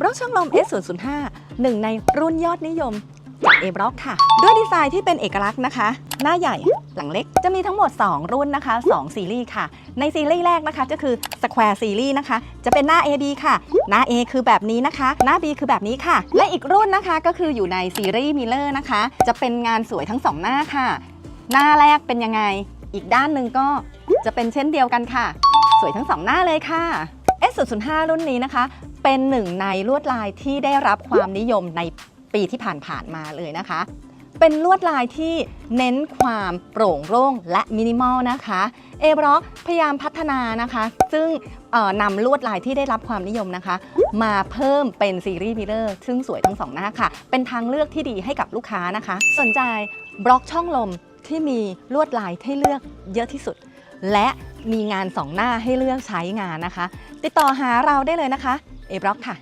บล็อกช่องลม S005 หนึ่งในรุ่นยอดนิยมจาก A บล็อกค่ะ ด้วยดีไซน์ที่เป็นเอกลักษณ์นะคะ หน้าใหญ่หลังเล็กจะมีทั้งหมด 2 รุ่นนะคะ 2 ซีรีส์ค่ะ ในซีรีส์แรกนะคะก็คือ Square Series นะคะ จะเป็นหน้า AB ค่ะ หน้า A คือแบบนี้นะคะ หน้า B คือแบบนี้ค่ะ และอีกรุ่นนะคะก็คืออยู่ในซีรีส์ Miller นะคะ จะเป็นงานสวยทั้งสองหน้าค่ะ หน้าแรกเป็นยังไง อีกด้านหนึ่งก็จะเป็นเช่นเดียวกันค่ะ สวยทั้งสองหน้าเลยค่ะ S005 รุ่นนี้นะคะ เป็นหนึ่งในลวดลายที่ได้รับความนิยมในปีที่ผ่านๆมาเลยนะคะ เป็นลวดลายที่เน้นความโปร่งโล่งและมินิมอลนะคะเอบล็อกพยายามพัฒนานะคะ ซึ่งนำลวดลายที่ได้รับความนิยมนะคะ มาเพิ่มเป็นซีรีส์มิเลอร์ซึ่งสวยทั้งสองหน้าค่ะ เป็นทางเลือกที่ดีให้กับลูกค้านะคะ สนใจบล็อกช่องลมที่มีลวดลายให้เลือกเยอะที่สุด และ มีงานสองหน้าให้เลือกใช้งานนะคะ ติดต่อหาเราได้เลยนะคะ เอบล็อกค่ะ